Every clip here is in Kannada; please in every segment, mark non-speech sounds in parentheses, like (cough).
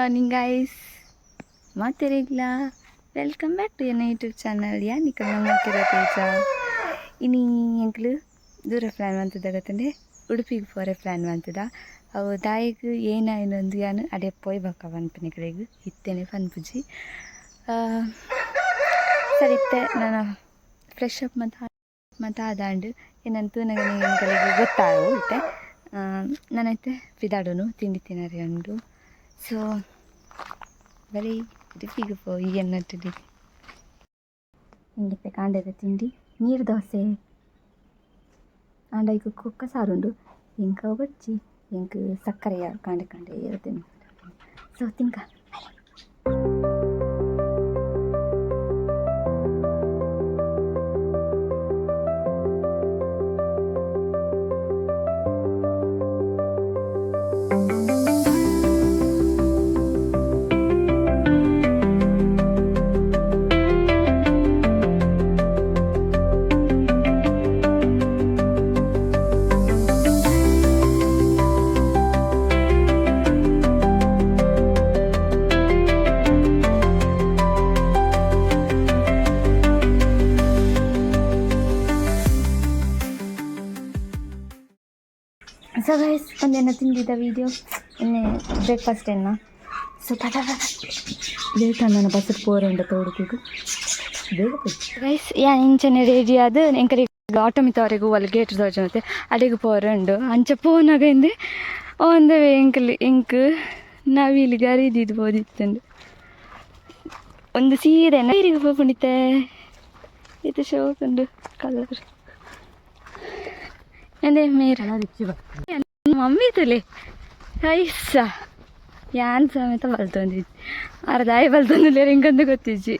ಮಾರ್ನಿಂಗ್ ಗೈಸ್ ಮಾತಿರಗ್ಲ ವೆಲ್ಕಮ್ ಬ್ಯಾಕ್ ಟು ಎನ್ನ ಯೂಟ್ಯೂಬ್ ಚಾನಲ್ ಯಾ ನಿಕ್ಕ ನಮ್ಮಕ್ಕಿರೋ ತೇಜ ಇನಿ ಎಂಕ್ಲು ದೂರ ಪ್ಲ್ಯಾನ್ ಮಾಡ್ತದ ಗೊತ್ತಂದೆ ಉಡುಪಿಗೆ ಪೋರೆ ಪ್ಲ್ಯಾನ್ ಮಾಡ್ತದ ಅವು ದಾಯಿಗೆ ಏನಾಯ್ನೊಂದು ಯಾನು ಅಡೆ ಪೋಯ್ ಬಕ್ಕ ಪನ್ಪನೆ ಕಡೆಗೆ. ಇತ್ತೇನೆ ಪನ್ಪುಜಿ ಸರಿ ಇತ್ತೆ, ನಾನು ಫ್ರೆಶ್ ಅಪ್ ಮತ್ತು ಮತ್ತು ಅದಾಂಡು ಏನಂತೂ ನನಗೆ ಗೊತ್ತಾಗುತ್ತೆ ನಾನೈತೆ ಬಿದಾಡೋನು, ತಿಂಡಿ ತಿನ್ನರಿ ಉಂಡು ಸೊ ಬರೀ ರಿಪಿಗೆ ಪೋಯಿ ಎನ್ನಟ್ಟಿಡಿ ಹಿಂಗಿತ್ತೆ ಕಾಂಡದ ತಿಂಡಿ ನೀರು ದೋಸೆ ಆಂಡ ಈಗ ಕುಕ್ಕ ಸಾರುಂಡು ಇಂಕ ಬಚ್ಚಿ ಇಂಕ ಸಕ್ಕರೆಯ ಕಾಂಡೆ ಕಾಂಡೆ ಇರ್ತೇನೆ ಸೊ ತಿಂಕ ಸೊ ಗೈಸ್ ಒಂದೇನೋ ತಿಂದಿದ್ದ ವೀಡಿಯೋ ಇನ್ನೇ ಬ್ರೇಕ್ಫಾಸ್ಟ್ ಏನ. ಸೊ ಪಟ ಲೇಟ್ ನನ್ನ ಬಸ್ ಪೋರೆಂಡ ಬೇಗ ಗೈಸ್ ಯಾ, ಇಂಚನೆ ರೆಡಿ ಆದ. ಎಂಕರಿ ಆಟೋ ಮಿತ್ತವರೆಗೂ ಅಲ್ಲಿ ಗೇಟ್ ತೋಜ ಮತ್ತೆ ಅಡಿಗೆ ಪೋರೆಂಡು ಅಂಚ ಪೋನಾಗ ಇಂದೆ ಒಂದು ಎಂಕಲಿ ನಾವು ಇಲ್ಲಿ ಗರಿದಿದ್ದು ಓದಿತ್ತು ಒಂದು ಸೀರೆ ನೀರಿಗೆ ಹೋಗ್ಕೊಂಡಿತ್ತೆ ಇದು ಶೋಕಂಡು ಕಲರ್ ಎಂದೇ ಮೇರ ಮಮ್ಮಿ ತಲೆ ಐಸ ಯಾನ್ ಸಮೇತ ಬಲ್ತೊಂದಿದ್ದಿ ಅರ್ಧಾಯಿ ಬಲ್ತೊಂದಿಲ್ಲ ಹಿಂಗಂದು ಗೊತ್ತಿಜ್ಜಿ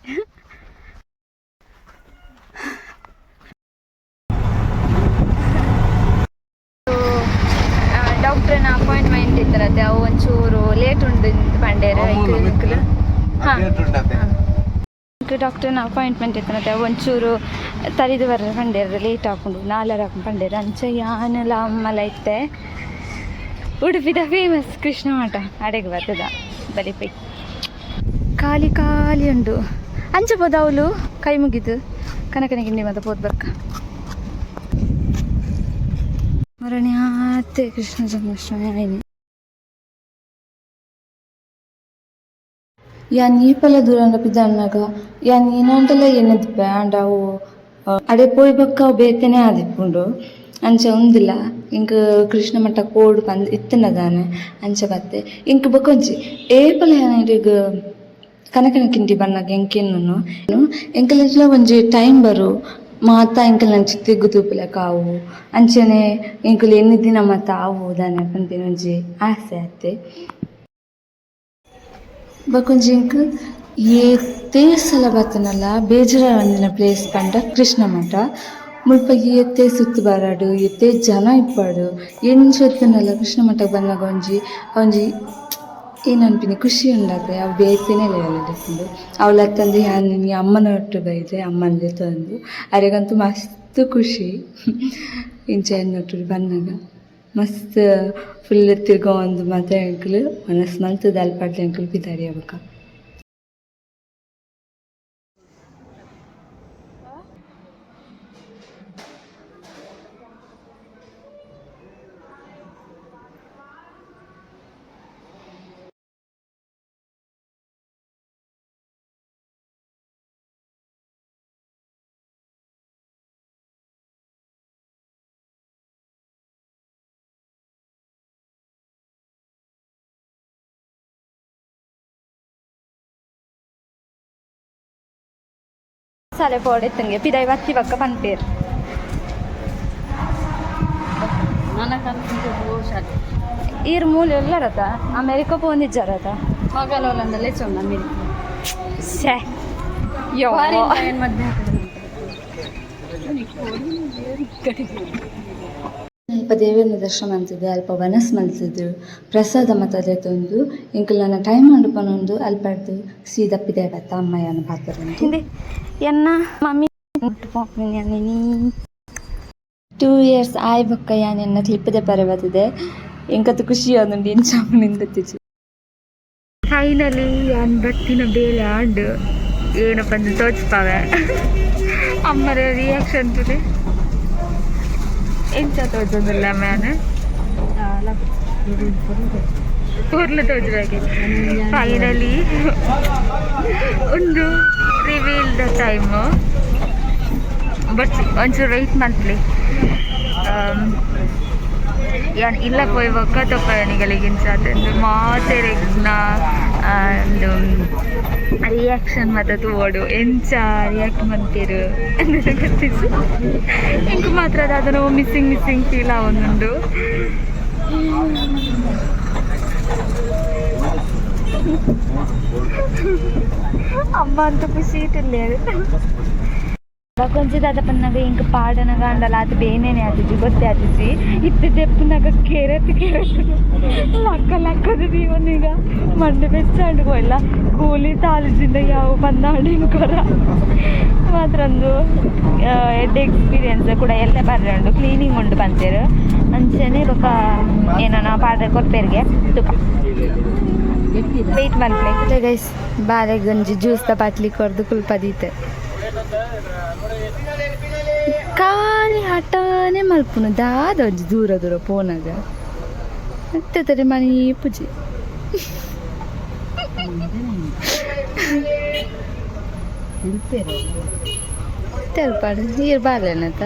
ಡಾಕ್ಟ್ರನ ಅಪಾಯಿಂಟ್ಮೆಂಟ್ ಇತ್ತರತ್ತೆ ಅವು ಒಂಚೂರು ಲೇಟ್ ಉಂಡು ಪಂಡೇರು ಹಾಂ ಡಾಕ್ಟರ್ನ ಅಪಾಯಿಂಟ್ಮೆಂಟ್ ಇತ್ತನತ್ತೆ ಒಂಚೂರು ತರಿದು ಬರ ಪಂಡೇರ ಲೇಟ್ ಹಾಕೊಂಡು ನಾಲ್ಕರ ಹಾಕೊಂಡು ಪಂಡೇರ ಅಂಚ ಯಾನೆಲ್ಲ ಅಮ್ಮಲ ಇತ್ತೆ ಉಡುಪಿದ ಫೇಮಸ್ ಕೃಷ್ಣ ಮಠ ಅಡೆಗೆ ಬರ್ತದ ಬಲಿಪೈ ಖಾಲಿ ಖಾಲಿ ಉಂಡು ಅಂಚ ಬೋದು ಅವಳು ಕೈ ಮುಗಿದು ಕನಕನ ಗಿಂಡಿ ಮತ್ತೆ ಪೋದ್ ಬರ್ಕ ಮರಣಿ ಆತೆ ಕೃಷ್ಣ ಜನ್ಮಾಷ್ಟಮಿ ಆಯ್ನಿ ಯಾನ್ ಈ ಪಲ ದೂರನ ಪಿದಾನ್ನಾಗ ಯಾನ್ ಏನಂಟಲ್ಲ ಎನ್ನದಿಪ್ಪೆ ಆಂಡ ಅವು ಅಡೆ ಪೋಯ್ ಬಕ್ಕ ಅವು ಬೇತೆನೆ ಆದಿಪ್ಪುಂಡು ಅಂಚ ಉಂದಿಲ್ಲ ಇಂಕ್ ಕೃಷ್ಣ ಮಠ ಕೋಡ್ ಪಂದ್ ಇತ್ತನದಾನೆ ಅಂಚ ಬತ್ತೆ ಇಂಕ್ ಏ ಏಪಲ ಏನಿಗ ಕನಕನ ಕಿಂಡಿ ಬಣ್ಣಗ ಎಂಕೆನ್ನು ಎಂಕಲ ಒಂಜಿ ಟೈಮ್ ಬರು ಮಾತ ಎಂಕಲ್ ನಂಚಿ ತಿಗ್ಗು ತೂಪಲ ಕಾವು ಅಂಚನೆ ಎಂಕಲ್ ದಿನ ಮಾತ ಆವು ದಾನೆ ಪಂಪಿನ ಒಂಜಿ ಆಸೆ ಆತೆ ಬಕೊಂಜಿಂಕ್ ಏತೇ ಸಲ ಬತ್ತನಲ್ಲ ಬೇಜರ ಒಂದಿನ ಪ್ಲೇಸ್ ಪಂಡ ಕೃಷ್ಣ ಮಠ. ಮುಲ್ಪ ಎತ್ತೆ ಸುತ್ತು ಬರಾಡು ಎತ್ತೆ ಜನ ಇಪ್ಪಾಡು. ಎಂಚು ಎತ್ತನಲ್ಲ ಕೃಷ್ಣ ಮಠಕ್ಕೆ ಬಂದಾಗ ಒಂಜಿ ಒಂಜಿ ಏನನ್ಪಿನಿ ಖುಷಿ ಉಂಡಾತೆ. ಅವು ಬೇಯ್ತೇನೆ ಲೆಕ್ಕಂಡು ಅವಳ ತಂದೆ ನಿಮಗೆ ಅಮ್ಮನ ಒಟ್ಟು ಬೈದೆ ಅಮ್ಮನಿಗೆ ತಂದು. ಅರೆಗಂತೂ ಮಸ್ತ್ ಖುಷಿ. (laughs) ಇಂಚೆ ಒಟ್ಟು ಬಂದಾಗ. ಮಸ್ತ್ ಫುಲ್ ತಿರ್ಗೋ ಒಂದು ಮಾತ್ರ ಅಂಕಲ್ ಮನಸ್ಸು ಮಲ್ತದ ಅಲ್ಪಾಡ್ಲೆ ಅಂಕಲ್ ಬಿದ್ದಾರಿ ಅವಾಗ. ಸಾಲೆ ಪೋಡೆತ್ತಂಗೆ ಪಿದಾಯಿ ಬತ್ತಿ ಬಕ್ಕ ಪಂಪೇರು ಈರ್ ಮೂಲೆ ಎಲ್ಲರತ ಅಮೇರಿಕ ಪೋಂದಿಜ್ಜಾರತ ಮಗಲೋಲಂದಲ್ಲೇ ಚೊಂದ ಮಿರಿ ಶ್ಯಾ ಯೋ ಮಧ್ಯೆ ಅಲ್ಪ ದೇವರನ್ನ ದರ್ಶನ ಮಾಡ್ತಿದ್ದೆ ಅಲ್ಪ ವನಸ್ ಮಲ್ತಿದ್ದು ಪ್ರಸಾದ ಮತದೆ ತಂದು ಇಂಕಲ್ ನನ್ನ ಟೈಮ್ ಮಂಡುಪನೊಂದು ಅಲ್ಪಡ್ದು ಸೀದಪ್ಪಿದೆ ಬತ್ತ ಅಮ್ಮಯ್ಯನ ಪಾತ್ರ ಹಿಂದೆ ಎನ್ನ ಮಮ್ಮಿ ಟೂ ಇಯರ್ಸ್ ಆಯ್ ಬಕ್ಕ ಯಾನ್ ಎನ್ನ ಕ್ಲಿಪ್ಪದೆ ಪರೆ ಬರ್ತದೆ. ಎಂಕತ್ತು ಖುಷಿ ಅದೊಂದು ಇಂಚಾಮನಿಂದ ಗೊತ್ತಿச்சு ಫೈನಲಿ ಯಾನ್ ಬತ್ತಿನ ಬೇಲೆ ಆಂಡು ಏನಪ್ಪ ಬಂದು ತೋಚ್ಪಾವೆ. ಅಮ್ಮರ ರಿಯಾಕ್ಷನ್ ತುಲೆ ಎಂಚ ತೋಚೊಂದಿಲ್ಲ ಮ್ಯಾನ್ ಪೂರ್ಣ ತೋಜುವಾಗೆ ಫೈನಲಿ ಒಂದು ರಿವೀಲ್ ದ ಟೈಮು ಬಟ್ ಒಂಚೂರು ವೆಯ್ಟ್ ಮಾಡ್ಲಿ. ಯಾನ್ ಇಲ್ಲ ಪೋಯ್ ಒಕ್ಕ ತೊಪ್ಪಣಿಗಳಿಗಿಂತ ಅದೊಂದು ಮಾತೆರೆಗ್ನ ಒಂದು ರಿಯಾಕ್ಷನ್ ಮತ್ತು ತೋಡು ಎಂಚ ರಿಯಾಕ್ಟ್ ಮಾಡ್ತೀರು ಅಂತ ಗೊತ್ತಿತ್ತು ಇಂಕ ಮಾತ್ರ ಅದು ಅದನ್ನು ಮಿಸ್ಸಿಂಗ್ ಮಿಸ್ಸಿಂಗ್ ಫೀಲ್ ಆವೊಂದುಂಡು ಅಮ್ಮ ಅಂತ ಖುಷಿ ಇಟ್ಟಿಲ್ಲ కొంచెం దాదాపన్నాక ఇంక పాడనగా ఉండాలి అది బేనేనే అది ಗೊತ್ತೇ ಆದಿಸಿ ಇತ್ತು ದೆಪ್ಪನಾಗ ಕೆರೆತ್ ಕೆರೆತ್ ಲಕ್ಕ ಲಕ್ಕದ ದೀವನೀಗ ಮಂಡೆ ಬೆಚ್ಚಾಂಡು ಹೋಯ್ಲ ಕೂಲಿ ತಾಲೂಜಿಂದ ಯಾವ ಬಂದಾಂಡು ಇಂಕೊರ ಮಾತ್ರ ಒಂದು ಎಡ್ ಎಕ್ಸ್ಪೀರಿಯನ್ಸ್ ಕೂಡ ಎಲ್ಲ ಬರ್ರೆ ಉಂಡು ಕ್ಲೀನಿಂಗ್ ಉಂಡು ಬಂತೇರು ಅಂಚೆನೆ ಬೊಕ ಏನೋ ಪಾಡ್ರೆ ಕೊರ್ಪೇರಿಗೆ ತುಕ ವೆಯ್ಟ್ ಮಾಡ್ಲೆ ಗೈಸ್ ಬಾರೆ ಗಂಜಿ ಜ್ಯೂಸ್ ದ ಬಾಟ್ಲಿ ಕೊರ್ದು ಕುಲ್ಪದೀತೆ ಖಾಲಿ ಹಠನೇ ಮಲ್ಪುನ. ದಾದ ದೂರ ದೂರ ಪೋನಾಗ. ಮತ್ತೆ ಮನಿ ಪೂಜೆ. ತೆಲ್ಪಾಡು ನೀರು ಬಾರ್ಲೇನತ್ತ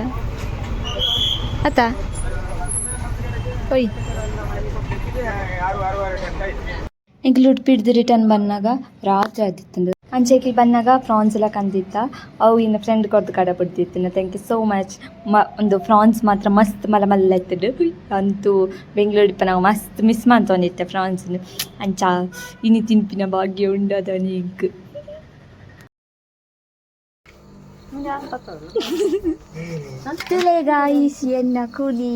ಅತ್ತ? ಒಯ್. ಇಂಕ್ಲು ಉಡುಪಿಡ್ದು ರಿಟರ್ನ್ ಬಂದಾಗ ರಾತ್ರಿ ಆದಿತ್ತು ಅಂಚೆಗೆ ಬಂದಾಗ ಫ್ರಾನ್ಸ್ ಎಲ್ಲ ಕಂದಿತ್ತ ಅವು ಇನ್ನು ಫ್ರೆಂಡ್ ಕೊರ್ದು ಕಡ ಬಿಡ್ತಿತ್ತು ಥ್ಯಾಂಕ್ ಯು ಸೋ ಮಚ್ ಮ ಒಂದು ಫ್ರಾನ್ಸ್ ಮಾತ್ರ ಮಸ್ತ್ ಮಲ ಮಲ್ಲ ಇತ್ತು ಅಂತೂ ಬೆಂಗಳೂರು ಇಪ್ಪ ನಾವು ಮಸ್ತ್ ಮಿಸ್ ಮಾಡ್ತೊಂದಿತ್ತೆ ಫ್ರಾನ್ಸ್ ಅಂಚ ಇನ್ನು ತಿನ್ಪಿನ ಭಾಗ್ಯ ಉಂಡದ ನೀಗ್. ಕೂಲಿ?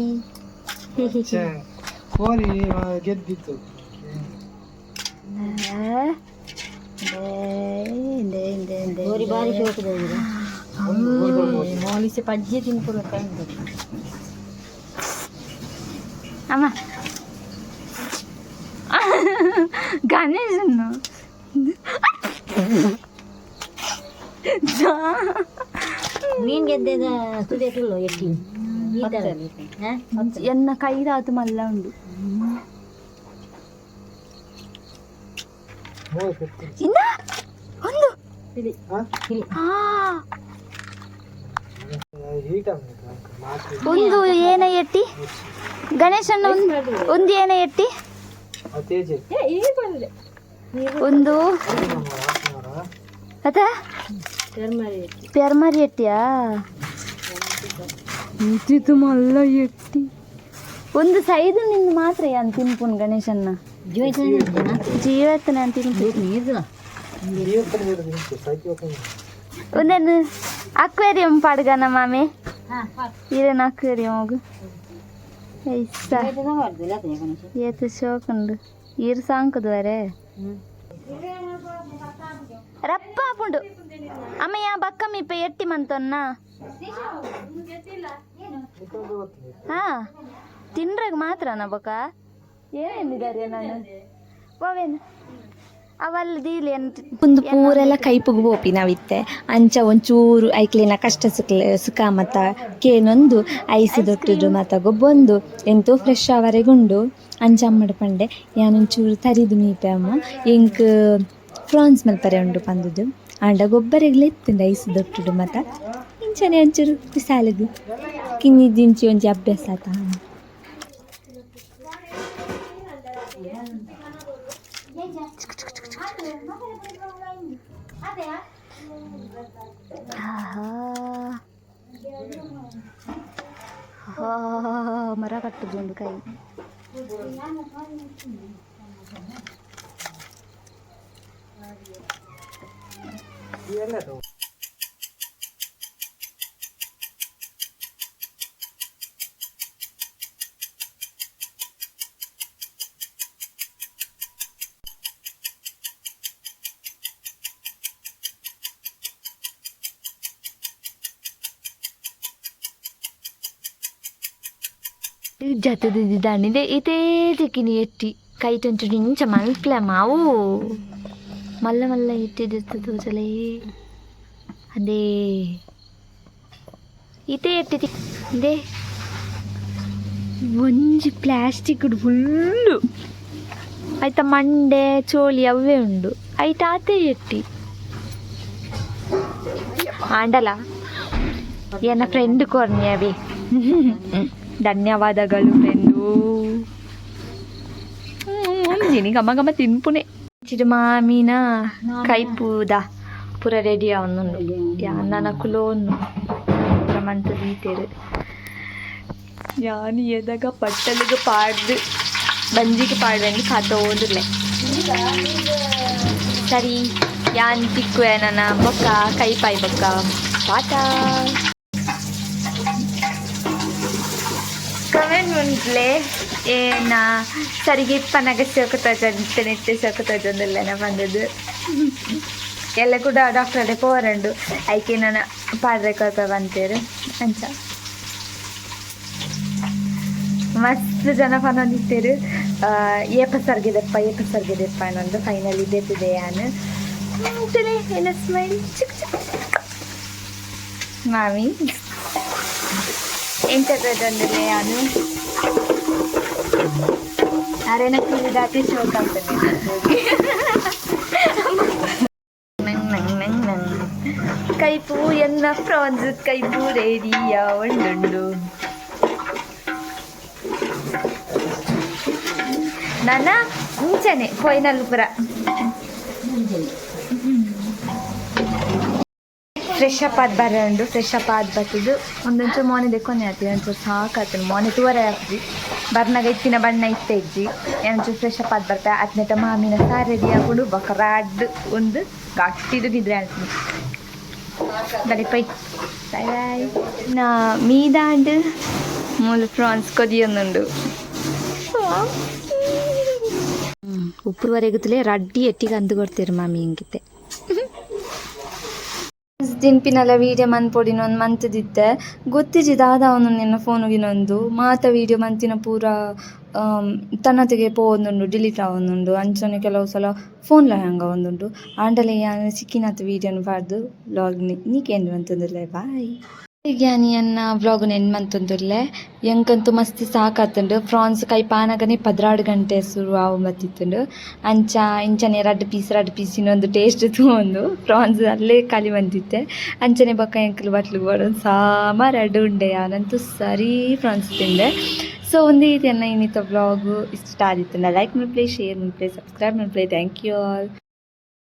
ಕೋರಿ ಗೆದ್ದಿತ್ತು ಗೋರಿ ಬಾರಿ ಮೋಲಿಸಿ ಪಜ್ಜಿ ತಿನ್ಕೊಡು ಅಮ್ಮ. ಗಣೇಶನ್ನು ಮೀನ್ ಗೆದ್ದೆದ ಸುದೇಟುಳ್ಳು ಎಟ್ಟಿ ಈ ಥರ ಎನ್ನ ಕೈದಾತು ಮಲ್ಲ ಉಂಡು. ಇನ್ನ? ಒಂದು ಹಾ ಹೀಟ ಒಂದು ಏನ ಎಟ್ಟಿ ಗಣೇಶನ ಒಂದು ಏನ ಎಟ್ಟಿ ಒಂದು ಅದ ಪೆರ್ಮರಿ ಎಟ್ಟಿಯಾ ಇಂತಿತ್ತು ಮಲ್ಲ ಎಟ್ಟಿ ಒಂದು ಸೈದು ನಿಂದು ಮಾತ್ರ ಯಾನ್ ತಿನ್ಪುನ್ ಗಣೇಶನ್ನ? ಜೀವತ್ತನ ತಿನ್ಪು ಒಂದೇನು ಅಕ್ವೇರಿಯಂ ಪಾಡ್ಗನ ಮಾಮೆ? ಇರೇನು ಅಕ್ವೇರಿಯಂ ಹೋಗು? ಏತು ಶೋಕುಂಡು. ಈರು ಸಾಂಕದು ವರೆ ರಪ್ಪ ಪುಂಡು. ಅಮ್ಮಯ್ಯ ಬಕ್ಕಮ್ಮ ಇಪ್ಪ ಎಟ್ಟಿ ಮಂತೊನ್ನ? ಹಾ ತಿನ್ರಾಗ ಮಾತ್ರನ ಬೊಕ? ಏನೇನಿದ್ದಾರೆ ನಾನು? ಓವೇನು ಅವಲ್ಲ ದೀಲಿ ಒಂದು ಪೂರೆಲ್ಲ ಕೈ ಪುಗುಬೋಪಿ ನಾವಿತ್ತೆ. ಅಂಚ ಒಂಚೂರು ಐಕ್ಲಿನ ಕಷ್ಟ ಸುಖ ಸುಖ ಮತ ಕೇನೊಂದು ಐಸಿ ದೊಟ್ಟುದು ಮತ ಗೊಬ್ಬೊಂದು ಎಂತೂ ಫ್ರೆಶ್ ಆವರೆಗುಂಡು ಅಂಚ ಅಮ್ಮಡ ಪಂಡೆ ಯಾನೊಂಚೂರು ತರಿದು ಮೀಪೆ ಅಮ್ಮ. ಇಂಕ್ ಫ್ರಾನ್ಸ್ ಮಲ್ಪರೆ ಉಂಡು ಪಂದುದು. ಆಂಡ ಗೊಬ್ಬರಿಗೆ ಇತ್ತಿಂದ ಐಸಿ ದೊಟ್ಟುಡು ಮತ ಇಂಚನೆ ಒಂಚೂರು ಕಿನ್ನಿ ದಿಂಚಿ ಒಂಜಿ ಅಭ್ಯಾಸ ಆತ. ಮರ ಕಟ್ಟುದುಂಡು ಕೈ ಜತದಿದ್ದಾಣಿದೆ ಇದೇ ತೆಕಿನಿ ಎಟ್ಟಿ ಕೈಟ್ ಒಂಚೂರು ಇಂಚ ಮಲ್ಪ್ಲ ಮಾವು ಮಲ್ಲ ಮಲ್ಲ ಇಟ್ಟಿದ್ದು ತೋಜಲೇ ಅದೇ ಇದೇ ಎಟ್ಟಿತಿ ಇದೇ ಒಂಜಿ ಪ್ಲಾಸ್ಟಿಕ್ ಫುಲ್ಲು ಆಯ್ತಾ ಮಂಡೆ ಚೋಳಿ ಅವೇ ಉಂಡು ಐಟ ಆತೆ ಎಟ್ಟಿ ಆಂಡಲ ಎನ್ನ ಫ್ರೆಂಡ್ ಕೊರ್ನಿಯವಿ ಧನ್ಯವಾದಗಳು ಫ್ರೆಂಡು ಒಂದಿನಿ ಗಮ ಗಮ ತಿನ್ಪುನೆ ಚಿಡು ಮಾಮಿನ ಕೈಪೂದ ಪೂರ ರೆಡಿ ಅವನುಂಡು ಯಾನ ಕುಲೋನು ಮಂತು ದೀತೆರು ಯಾನು ಎದಾಗ ಪಟ್ಟಲಿಗೆ ಪಾಡ್ದು ಬಂಜಿಗೆ ಪಾಡ್ವೆಂದು ಕಾತೋದುಲೆ ಸರಿ ಯಾನ್ ತಿಕ್ಕುವೆ ನನ್ನ ಬೊಕ್ಕ ಕೈ ಪಾಯ್ ಬೊಕ್ಕ ಪಾಟ ಕಮೆಂಟ್ ಮುಂಟ್ಲೆ ಏನ, ಸರಿಗೆ ಪನಗ ಸೋಕತೋಜಂತೆ ನೆತ್ತೆ ಸೋಕತೋಜೊಂದಿಲ್ಲ ಬಂದದ್ದು? ಎಲ್ಲ ಕೂಡ ಡಾಕ್ಟರ್ ಪೋರಂಡು. ಐಕೆ ನನ್ನ ಪಾಡ್ರೆ ಕೊರಪ ಬಂತೇರು, ಅಂಚ. ಮಸ್ತ್ ಜನ ಪನೊಂದಿತ್ತೇರು ಏಪ ಸರ್ಗಿದೆಪ್ಪ ಏಪ ಸರ್ಗಿದೆಪ್ಪ ಅನ್ನೊಂದು ಫೈನಲ್ ಇದೆತ್ತಿದೆ ಯಾನು. ಏನ ಸ್ಮೈಲ್ ಚಿಕ್ ಚಿಕ್. ಮಾಮಿ. (laughs) ಎಂಟದೊಂದಿದೆ ನಾನು ಫುಲ್ ದಾಟಿ ಶೋಕ್ ಆಗ್ತದೆ ಕೈಪು ಎನ್ನ ಫ್ರಾನ್ಸ್ ಕೈಪು ರೇಡಿಯ ಒಂದುಂಡು. ನನ್ನ ಮುಂಚೆನೆ ಕೊಯ್ನಲ್ಲಿ ಪುರ. ಫ್ರೆಶ್ ಅಪ್ ಆದ್ ಬರಂಡು ಫ್ರೆಶ್ ಅಪ್ ಆದ್ ಬರ್ತಿದ್ದು ಒಂದೊಂಚೂರು ಮೋನೆ ದೇಕೊಂಡು ಹಾಕ್ತೀವಿ ಒಂಚೂರು ಸಾಕಾಗ್ತದೆ. ಮೋನೆ ತೂವರೆ ಹಾಕ್ತಿ ಬರ್ನಾಗ ಇತ್ತಿನ ಬಣ್ಣ ಇತ್ತ ಇಜ್ಜಿ ಒಂಚೂರು ಫ್ರೆಶ್ ಅಪ್ ಆದ್ ಬರ್ತಾ ಹತ್ತನೇಟ ಮಾಮಿನ ಸಾರು ರೆಡಿ ಹಾಕೊಂಡು ಬಕರಾಡ್ ಒಂದು ಗಟ್ಟಿದು ನಿದ್ರೆ ಆಗ್ತದೆ ಬಡಿ ಪೈ. ಬಾಯ್ ನಾ ಮೀದಾಂಡ್ ಮೂಲ ಪ್ರಾನ್ಸ್ ಕೊದಿಯೊಂದುಂಡು ಉಪ್ಪುವರೆಗುತ್ತಲೇ ರಡ್ಡಿ ಎಟ್ಟಿಗೆ ಅಂದು ಕೊಡ್ತೀರಿ ಮಾಮಿ ಹಿಂಗಿತ್ತೆ ತಿನ್ಪಿನಲ್ಲ ವೀಡಿಯೋ ಮನ್ಪೊಡಿನ ಒಂದು ಮಂತದಿದ್ದೆ. ಗೊತ್ತಿಜಿ ದಾದ ನಿನ್ನ ಫೋನುಗಿನೊಂದು ಮಾತ ವೀಡಿಯೋ ಮಂತಿನ ಪೂರ ತನ್ನತೆಗೆ ಪೋವೊಂದುಂಡು ಡಿಲೀಟ್ ಆವೊಂದುಂಡು. ಅಂಚನೆ ಕೆಲವು ಸಲ ಫೋನ್ಲ ಹಂಗ ಒಂದುಂಡು ಆಂಡಲೇ ಸಿಕ್ಕಿನ ಸಿಕ್ಕಿನತ್ತ ವಿಡಿಯೋನ ಪಾಡ್ದು ಲಾಗ್ ನೀಕೇನು ಅಂತಂದಿಲ್ಲ ಬಾಯ್ ಜ್ಞಾನಿ ಅನ್ನ ವ್ಲಾಗ್ ನೆನ್ ಮಂತೊಂದುಲ್ಲೆ ಎಂಕಂತೂ ಮಸ್ತ್ ಸಾಕಾತುಂಡು. ಫ್ರಾನ್ಸ್ ಕೈ ಪಾನಗನೆ ಪದ್ರಾಡು ಗಂಟೆ ಶುರು ಆವು ಬತ್ತಿತ್ತುಂಡು ಅಂಚ, ಇಂಚನೆ ರಡ್ಡ್ ಪೀಸ್ ರಡ್ಡ್ ಪೀಸ್ ಇನ್ನೊಂದು ಟೇಸ್ಟ್ ತೂಂದು ಫ್ರಾನ್ಸ್ ಅಲ್ಲೇ ಕಲಿ ಬಂದಿತ್ತೆ. ಅಂಚನೆ ಬಕ್ಕ ಎಂಕಲ್ ಬಟ್ಲು ಬರೋದು ಸಾಮ ರಡ್ಡು ಉಂಡೆ. ಅವನಂತೂ ಸರಿ ಫ್ರಾನ್ಸ್ ತಿಂದೆ. ಸೊ ಒಂದೇ ರೀತಿ ಅನ್ನ ಇನ್ನಿತ್ತ ವ್ಲಾಗು ಇಷ್ಟ ಆದಿತ್ತು ಲೈಕ್ ಮಾಡ್ಪ್ಲೇ ಶೇರ್ ಮಾಡ್ಪ್ಲೇ ಸಬ್ಸ್ಕ್ರೈಬ್ ಮಾಡ್ಪ್ಲೇ ಥ್ಯಾಂಕ್ ಯು ಆಲ್